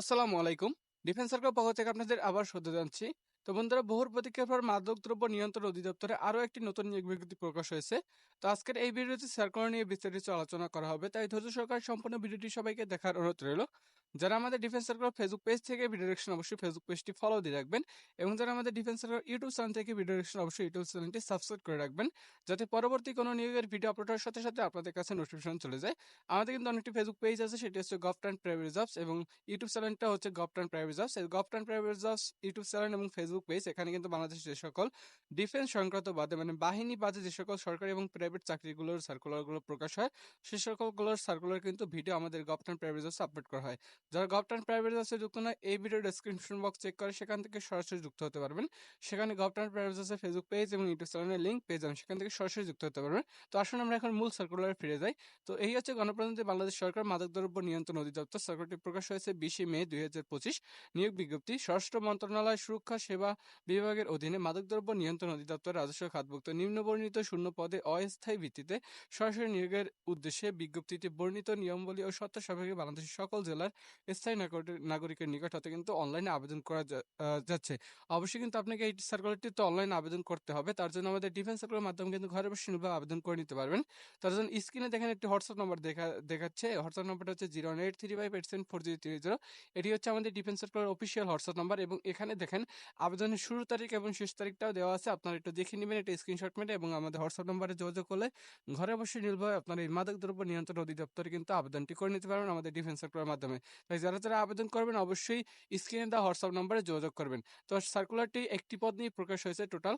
আসসালামু আলাইকুম। Defence circle পক্ষ থেকে আপনাদের আবার সদ্য জানছি তো বন্ধুরা, বহুর প্রতীক্ষার পর মাদক দ্রব্য নিয়ন্ত্রণ অধিদপ্তরে আরও একটি নতুন নিয়োগ বিজ্ঞপ্তি প্রকাশ হয়েছে। তো আজকের এই ভিডিওতে সার্কুলার নিয়ে বিস্তারিত আলোচনা করা হবে। তাই ধৈর্য সরকার সম্পূর্ণ ভিডিওটি সবাইকে দেখার অনুরোধ রইল। যারা আমাদের ডিফেন্স সার্কুলার ফেসবুক পেজ থেকে ভিডিও ডিরেকশন অবশ্যই ফেসবুক পেজটি ফলো দিয়ে রাখবেন এবং যারা আমাদের ডিফেন্স সার্কুলার ইউটিউব চ্যানেল থেকে ভিডিও ডিরেকশন অবশ্যই ইউটিউব চ্যানেলটি সাবস্ক্রাইব করে রাখবেন যাতে পরবর্তী কোনো নিয়োগের ভিডিও আপলোড হওয়ার সাথে সাথে আপনাদের কাছে নোটিফিকেশন চলে যায়। আমাদের কিন্তু অনেকটি ফেসবুক পেজ আছে, সেটি হচ্ছে গভট অ্যান্ড প্রাইভেট জবস এবং ইউটিউব চ্যানেলটা হচ্ছে গভট অ্যান্ড প্রাইভেট জবস এই govt and private jobs YouTube channel এবং ফেসবুক পেজ এখানে কিন্তু বাংলাদেশের যে সকল ডিফেন্স সংক্রান্ত বাদে মানে বাহিনী বাদে যে সকল সরকারি এবং প্রাইভেট চাকরিগুলোর সার্কুলারগুলো প্রকাশ হয়, সে সকলগুলোর সার্কুলার কিন্তু ভিডিও আমাদের gov and private jobs upload করা হয়। যারা গভট অ্যান্ড প্রাইভেট জবসে যুক্ত নয়, এই ভিডিও ডেসক্রিপশন বক্স চেক করে সেখান থেকে সরাসরি যুক্ত হতে পারবেন। সেখানে গভট অ্যান্ড প্রাইভেট জবসের ফেসবুক পেজ এবং ইউটিউব চ্যানেলের লিঙ্ক পেয়ে যাবেন, সেখান থেকে সরাসরি যুক্ত হতে পারবেন। তো আসুন আমরা এখন মূল সার্কুলারে ফিরে যাই। তো এই হচ্ছে গণপ্রজাতন্ত্রী বাংলাদেশ সরকার মাদকদ্রব্য নিয়ন্ত্রণ অধিদপ্তর। সার্কুলারটি প্রকাশ হয়েছে বিশে মে দুই হাজার পঁচিশ। নিয়োগ বিজ্ঞপ্তি, স্বরাষ্ট্র মন্ত্রণালয় সুরক্ষা সেবা বিভাগের অধীনে মাদকদ্রব্য নিয়ন্ত্রণ অধিদপ্তর রাজস্ব খাতভুক্ত নিম্নবর্ণিত শূন্য পদে অস্থায়ী ভিত্তিতে সরাসরি নিয়োগের উদ্দেশ্যে বিজ্ঞপ্তিতে বর্ণিত নিয়মাবলী ও শর্ত সাপেক্ষে বাংলাদেশের সকল জেলার স্থায়ী নাগরিকের নিকট হতে কিন্তু অনলাইনে আবেদন করা যাচ্ছে। অবশ্যই কিন্তু আপনাকে এই সার্কুলারটি তো অনলাইনে আবেদন করতে হবে। তার জন্য আমাদের ডিফেন্স সার্কুলার মাধ্যমে কিন্তু ঘরে বসে নির্ভর আবেদন করে নিতে পারবেন। তার জন্য স্ক্রিনে দেখেন একটি হোয়াটসঅ্যাপ নম্বর দেখা, দেখাচ্ছে। হোয়াটসঅ্যাপ নাম্বারটা হচ্ছে zero eight three five eight seven four zero three zero এটি হচ্ছে আমাদের defence circular official WhatsApp number এবং এখানে দেখেন আবেদনের শুরু তারিখ এবং শেষ তারিখটাও দেওয়া আছে। আপনারা একটু দেখে নেবেন এটা স্ক্রিনশট মেরে এবং আমাদের হোয়াটসঅ্যাপ নম্বরে যোগাযোগ করলে ঘরে বসে নির্ভয় আপনার এই মাদক দ্রব্য নিয়ন্ত্রণ অধিদপ্তরে কিন্তু আবেদনটি করে নিতে পারবেন আমাদের ডিফেন্স সার্কুলার মাধ্যমে। তাই যারা যারা আবেদন করবেন অবশ্যই স্ক্রিনে দেওয়া হোয়াটসঅ্যাপ নাম্বারে যোগাযোগ করবেন। তো সার্কুলারটি একটি পদ নিয়ে প্রকাশ হয়েছে টোটাল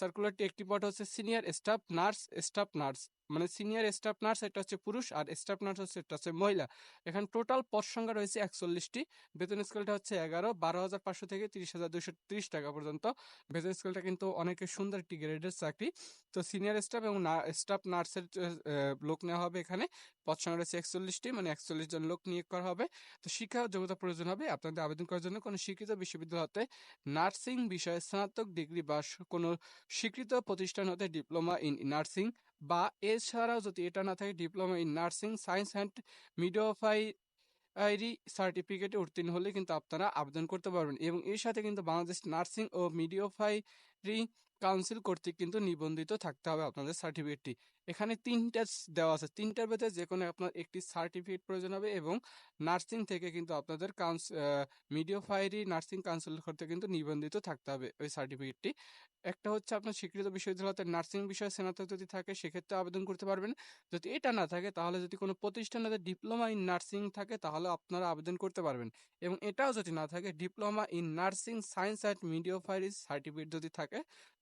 সার্কুলারটি একটি পদ হচ্ছে senior staff nurse staff nurse মানে সিনিয়র স্টাফ নার্স এটা হচ্ছে পুরুষ আর স্টাফ নার্স হচ্ছে, এটা হচ্ছে মহিলা। এখানে টোটাল পদ সংখ্যা রয়েছে একচল্লিশটি। বেতন স্কেলটা হচ্ছে এগারো, বারো হাজার পাঁচশো থেকে তিরিশ হাজার দুশো তিরিশ টাকা পর্যন্ত। বেতন স্কেলটা কিন্তু অনেকে সুন্দর একটি গ্রেডের চাকরি। তো সিনিয়র স্টাফ এবং স্টাফ নার্সের লোক নেওয়া হবে এখানে। পদ সংখ্যা রয়েছে একচল্লিশটি মানে একচল্লিশ জন লোক নিয়োগ করা হবে। তো শিক্ষা যোগ্যতা প্রয়োজন হবে। আপনাদের আবেদন করার জন্য কোনো স্বীকৃত বিশ্ববিদ্যালয় হতে নার্সিং বিষয়ে স্নাতক ডিগ্রি বা কোনো স্বীকৃত প্রতিষ্ঠান হতে ডিপ্লোমা ইন নার্সিং বা এছাড়াও যদি এটা না থাকে diploma in nursing, science and midwifery সার্টিফিকেটে উত্তীর্ণ হলে কিন্তু আপনারা আবেদন করতে পারবেন। এবং এর সাথে কিন্তু বাংলাদেশ নার্সিং ও মিডিওফাইরি কাউন্সিল কর্তৃক কিন্তু নিবন্ধিত থাকতে হবে আপনাদের সার্টিফিকেটটি। এখানে তিনটা দেওয়া আছে। তিনটার ভেতরে যে কোনো আপনার একটি সার্টিফিকেট প্রয়োজন হবে এবং নার্সিং থেকে কিন্তু আপনাদের কাউন্স মিডিওফাইরি নার্সিং কাউন্সিল করতে কিন্তু নিবন্ধিত থাকতে হবে ওই সার্টিফিকেটটি। একটা হচ্ছে আপনার স্বীকৃত বিশ্ববিদ্যালয়তে নার্সিং বিষয়ে স্নাতক যদি থাকে, সেক্ষেত্রে আবেদন করতে পারবেন। যদি এটা না থাকে, তাহলে যদি কোনো প্রতিষ্ঠানে ডিপ্লোমা ইন নার্সিং থাকে, তাহলে আপনারা আবেদন করতে পারবেন। এবং এটাও যদি না থাকে, diploma in nursing science and midwiferies certificate যদি থাকে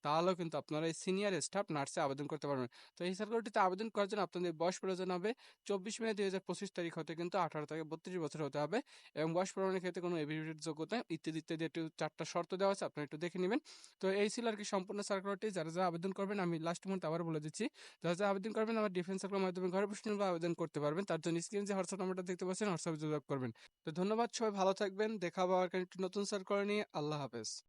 তাহলেও কিন্তু আপনারা এই সিনিয়র স্টাফ নার্সে আবেদন করতে পারবেন। তো এই সার্কুলারটিতে আবেদন করার জন্য আপনাদের বয়স প্রয়োজন হবে চব্বিশ মে দুই হাজার পঁচিশ তারিখ হতে কিন্তু আঠারো থেকে বত্রিশ বছর হতে হবে এবং বয়স প্রমাণের ক্ষেত্রে কোনো এভিডেন্ট যোগ্যতা ইত্যাদি ইত্যাদি একটু চারটা শর্ত দেওয়া আছে, আপনারা একটু দেখে নেবেন। তো এই ছিল আর কি সম্পূর্ণ সার্কুলারটি। যারা যারা আবেদন করবেন, আমি লাস্ট মুহূর্তে আবার বলে দিচ্ছি, যারা যারা আবেদন করবেন, আমার ডিফেন্স সার্কুলার মাধ্যমে ঘরে বসে আবেদন করতে পারবেন। তার জন্য স্ক্রিনে যে হোয়াটসঅ্যাপ নাম্বারটা দেখতে পাচ্ছেন হোয়াটসঅ্যাপে যোগাযোগ করবেন। তো ধন্যবাদ, সবাই ভালো থাকবেন। দেখা পাওয়ার একটি নতুন সার্কুলার নিয়ে। আল্লাহ হাফেজ।